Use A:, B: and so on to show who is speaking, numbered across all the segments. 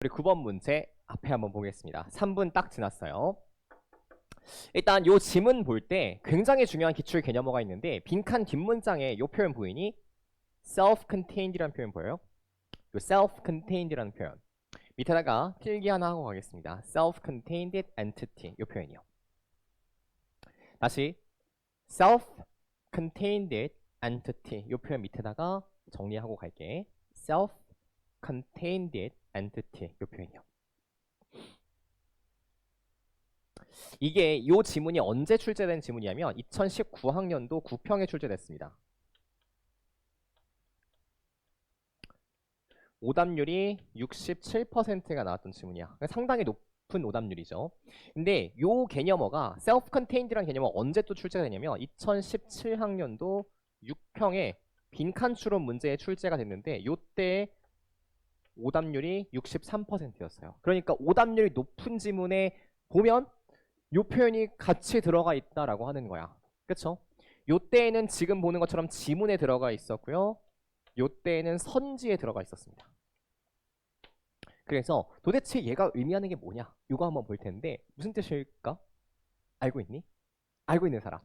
A: 우리 9번 문제 앞에 한번 보겠습니다. 3분 딱 지났어요. 일단 요 지문 볼 때 굉장히 중요한 기출 개념어가 있는데 빈칸 뒷문장에 요 표현 보이니? self-contained이라는 표현 보여요? 요 self-contained이라는 표현 밑에다가 필기 하나 하고 가겠습니다. self-contained entity 요 표현이요. 다시 self-contained entity 요 표현 밑에다가 정리하고 갈게. self-contained entity 요 표현이요. 이게 요 지문이 언제 출제된 지문이냐면 2019학년도 9평에 출제됐습니다. 오답률이 67%가 나왔던 지문이야. 그러니까 상당히 높은 오답률이죠. 근데 요 개념어가 self-contained라는 개념어 언제 또 출제가 되냐면 2017학년도 6평에 빈칸 추론 문제에 출제가 됐는데 요때 오답률이 63%였어요. 그러니까 오답률이 높은 지문에 보면 요 표현이 같이 들어가 있다라고 하는 거야. 그쵸? 요때에는 지금 보는 것처럼 지문에 들어가 있었고요. 요때에는 선지에 들어가 있었습니다. 그래서 도대체 얘가 의미하는 게 뭐냐? 이거 한번 볼 텐데 무슨 뜻일까? 알고 있니? 알고 있는 사람.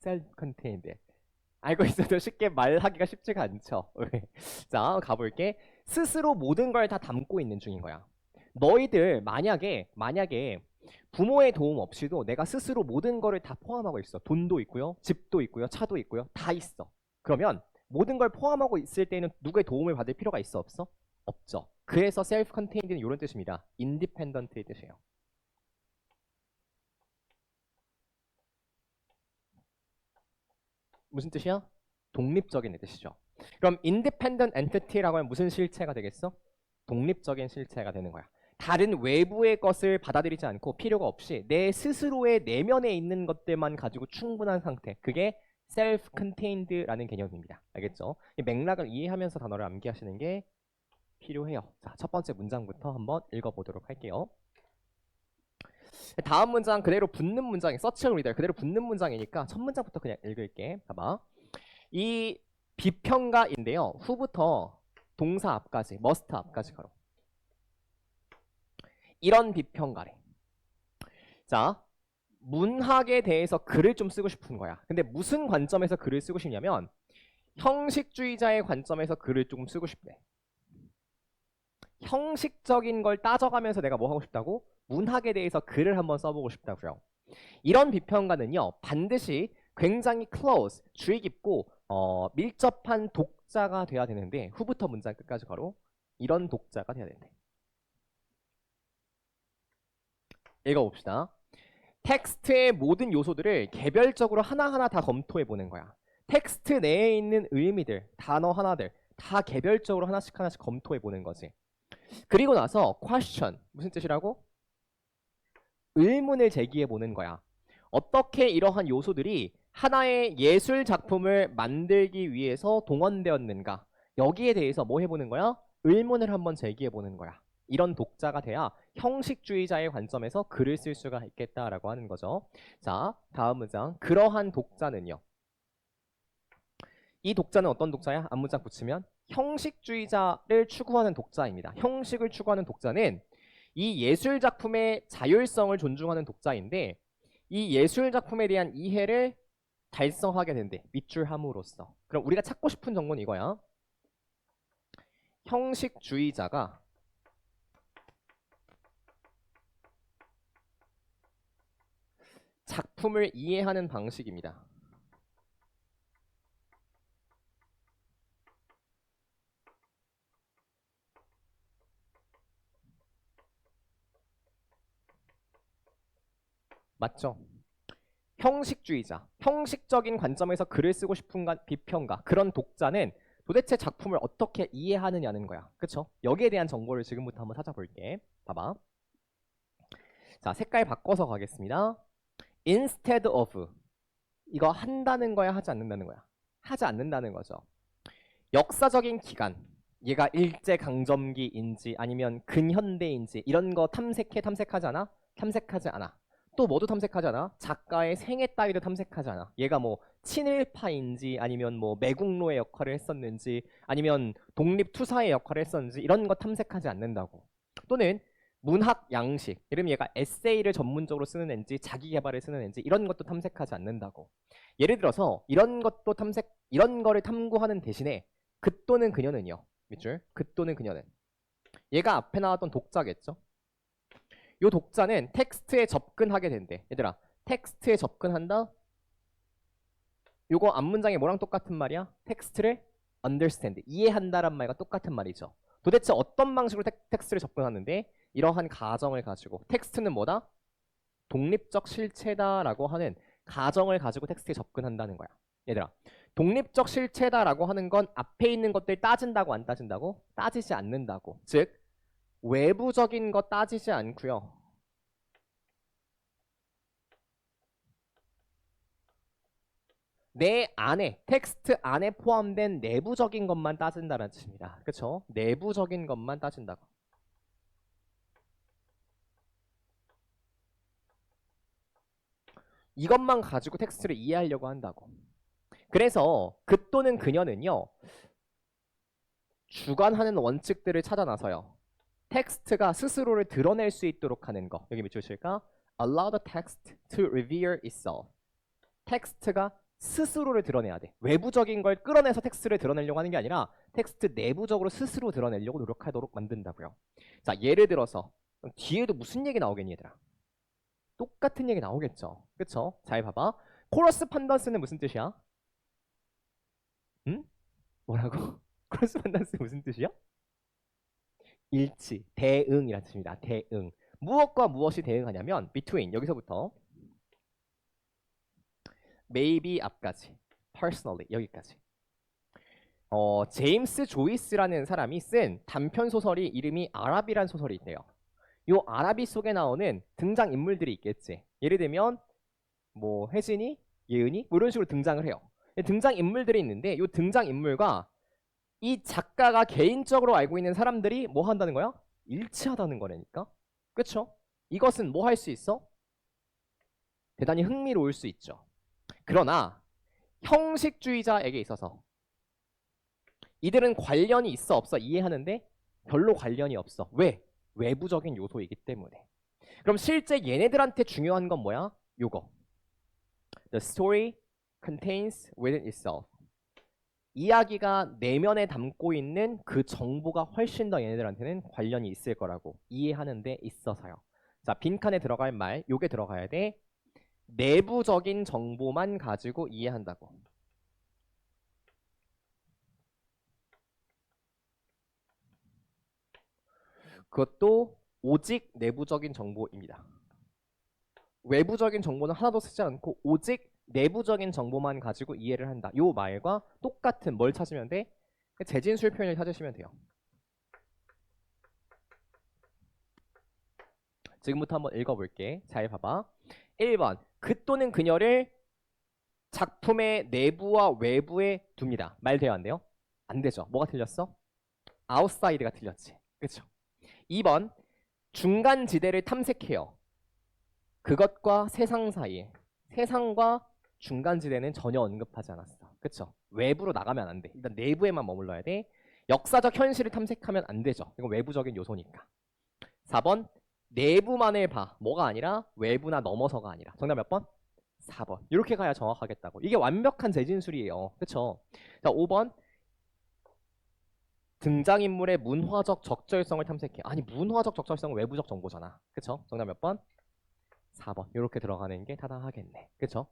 A: self-contained. 알고 있어도 쉽게 말하기가 쉽지가 않죠. 자, 가볼게. 스스로 모든 걸 다 담고 있는 중인 거야. 너희들 만약에 만약에 부모의 도움 없이도 내가 스스로 모든 거를 다 포함하고 있어. 돈도 있고요, 집도 있고요, 차도 있고요, 다 있어. 그러면 모든 걸 포함하고 있을 때는 누구의 도움을 받을 필요가 있어 없어? 없죠. 그래서 self-contained는 이런 뜻입니다. independent의 뜻이에요. 무슨 뜻이야? 독립적인 뜻이죠. 그럼 independent entity라고 하면 무슨 실체가 되겠어? 독립적인 실체가 되는 거야. 다른 외부의 것을 받아들이지 않고 필요가 없이 내 스스로의 내면에 있는 것들만 가지고 충분한 상태. 그게 self-contained라는 개념입니다. 알겠죠? 이 맥락을 이해하면서 단어를 암기하시는 게 필요해요. 자, 첫 번째 문장부터 한번 읽어보도록 할게요. 다음 문장 그대로 붙는 문장이 서치 리더 그대로 붙는 문장이니까 첫 문장부터 그냥 읽을게. 봐봐. 이 비평가인데요. 후부터 동사 앞까지, must 앞까지 가로. 이런 비평가래. 자, 문학에 대해서 글을 좀 쓰고 싶은 거야. 근데 무슨 관점에서 글을 쓰고 싶냐면 형식주의자의 관점에서 글을 조금 쓰고 싶대. 형식적인 걸 따져가면서 내가 뭐 하고 싶다고? 문학에 대해서 글을 한번 써보고 싶다고요. 이런 비평가는요, 반드시 굉장히 close, 주의 깊고 어, 밀접한 독자가 돼야 되는데 후부터 문장 끝까지 가로 이런 독자가 돼야 되는데. 읽어봅시다. 텍스트의 모든 요소들을 개별적으로 하나하나 다 검토해 보는 거야. 텍스트 내에 있는 의미들, 단어 하나들 다 개별적으로 하나씩 하나씩 검토해 보는 거지. 그리고 나서 question 무슨 뜻이라고? 의문을 제기해 보는 거야. 어떻게 이러한 요소들이 하나의 예술 작품을 만들기 위해서 동원되었는가? 여기에 대해서 뭐 해보는 거야? 의문을 한번 제기해 보는 거야. 이런 독자가 돼야 형식주의자의 관점에서 글을 쓸 수가 있겠다라고 하는 거죠. 자, 다음 문장. 그러한 독자는요. 이 독자는 어떤 독자야? 앞문장 붙이면 형식주의자를 추구하는 독자입니다. 형식을 추구하는 독자는 이 예술 작품의 자율성을 존중하는 독자인데 이 예술 작품에 대한 이해를 달성하게 된대. 밑줄함으로써. 그럼 우리가 찾고 싶은 정보는 이거야. 형식주의자가 작품을 이해하는 방식입니다. 맞죠? 형식주의자, 형식적인 관점에서 글을 쓰고 싶은 가- 비평가, 그런 독자는 도대체 작품을 어떻게 이해하느냐는 거야. 그쵸? 여기에 대한 정보를 지금부터 한번 찾아볼게. 봐봐. 자, 색깔 바꿔서 가겠습니다. instead of. 이거 한다는 거야, 하지 않는다는 거야? 하지 않는다는 거죠. 역사적인 기간. 얘가 일제강점기인지 아니면 근현대인지 이런 거 탐색해 탐색하지 않아? 탐색하지 않아. 또 뭐도 탐색하지 않아? 작가의 생애 따위도 탐색하지 않아. 얘가 뭐 친일파인지 아니면 뭐 매국노의 역할을 했었는지 아니면 독립투사의 역할을 했었는지 이런 거 탐색하지 않는다고. 또는 문학 양식, 예를 얘가 에세이를 전문적으로 쓰는 앤지, 자기 개발을 쓰는 앤지 이런 것도 탐색하지 않는다고. 예를 들어서 이런 것도 탐색, 이런 거를 탐구하는 대신에 그 또는 그녀는요. 밑줄. 그 또는 그녀는 얘가 앞에 나왔던 독자겠죠. 요 독자는 텍스트에 접근하게 된대. 얘들아, 텍스트에 접근한다. 요거 앞 문장이 뭐랑 똑같은 말이야? 텍스트를 understand, 이해한다란 말과 똑같은 말이죠. 도대체 어떤 방식으로 텍, 텍스트를 접근하는데 이러한 가정을 가지고 텍스트는 뭐다? 독립적 실체다라고 하는 가정을 가지고 텍스트에 접근한다는 거야. 얘들아, 독립적 실체다라고 하는 건 앞에 있는 것들 따진다고 안 따진다고? 따지지 않는다고. 즉 외부적인 거 따지지 않고요. 내 안에 텍스트 안에 포함된 내부적인 것만 따진다는 뜻입니다. 그렇죠? 내부적인 것만 따진다고. 이것만 가지고 텍스트를 이해하려고 한다고. 그래서 그 또는 그녀는요. 주관하는 원칙들을 찾아 나서요. 텍스트가 스스로를 드러낼 수 있도록 하는 거. 여기 밑줄 칠까? Allow the text to reveal itself. 텍스트가 스스로를 드러내야 돼. 외부적인 걸 끌어내서 텍스트를 드러내려고 하는 게 아니라 텍스트 내부적으로 스스로 드러내려고 노력하도록 만든다고요. 자, 예를 들어서 뒤에도 무슨 얘기 나오겠니 얘들아? 똑같은 얘기 나오겠죠. 그쵸? 잘 봐봐. 코러스 판던스는 무슨 뜻이야? 응? 뭐라고? 코러스 판던스 무슨 뜻이야? 일치, 대응이라는 뜻입니다. 대응. 무엇과 무엇이 대응하냐면 between 여기서부터 maybe 앞까지 personally 여기까지 어, 제임스 조이스라는 사람이 쓴 단편 소설이 이름이 아랍이란 소설이 있대요. 요 아랍이 속에 나오는 등장 인물들이 있겠지. 예를 들면 뭐 혜진이, 예은이 뭐 이런 식으로 등장을 해요. 등장 인물들이 있는데 요 등장 인물과 이 작가가 개인적으로 알고 있는 사람들이 뭐 한다는 거야? 일치하다는 거라니까. 그쵸? 이것은 뭐 할 수 있어? 대단히 흥미로울 수 있죠. 그러나 형식주의자에게 있어서 이들은 관련이 있어 없어 이해하는데 별로 관련이 없어. 왜? 외부적인 요소이기 때문에. 그럼 실제 얘네들한테 중요한 건 뭐야? 요거. The story contains within itself. 이야기가 내면에 담고 있는 그 정보가 훨씬 더 얘네들한테는 관련이 있을 거라고 이해하는 데 있어서요. 자, 빈칸에 들어갈 말, 요게 들어가야 돼. 내부적인 정보만 가지고 이해한다고. 그것도 오직 내부적인 정보입니다. 외부적인 정보는 하나도 쓰지 않고 오직 내부적인 정보만 가지고 이해를 한다. 요 말과 똑같은 뭘 찾으면 돼? 재진술 표현을 찾으시면 돼요. 지금부터 한번 읽어볼게. 잘 봐봐. 1번. 그 또는 그녀를 작품의 내부와 외부에 둡니다. 말 돼요? 안 돼요? 안 되죠. 뭐가 틀렸어? 아웃사이드가 틀렸지. 그쵸? 2번. 중간 지대를 탐색해요. 그것과 세상 사이에. 세상과 중간 지대는 전혀 언급하지 않았어. 그쵸? 외부로 나가면 안 돼. 일단 내부에만 머물러야 돼. 역사적 현실을 탐색하면 안 되죠. 이건 외부적인 요소니까. 4번. 내부만을 봐. 뭐가 아니라 외부나 넘어서가 아니라. 정답 몇 번? 4번. 이렇게 가야 정확하겠다고. 이게 완벽한 재진술이에요. 그쵸? 자, 5번. 등장인물의 문화적 적절성을 탐색해. 아니, 문화적 적절성은 외부적 정보잖아. 그쵸? 정답 몇 번? 4번. 이렇게 들어가는 게 타당하겠네. 그쵸?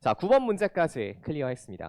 A: 자, 9번 문제까지 클리어 했습니다.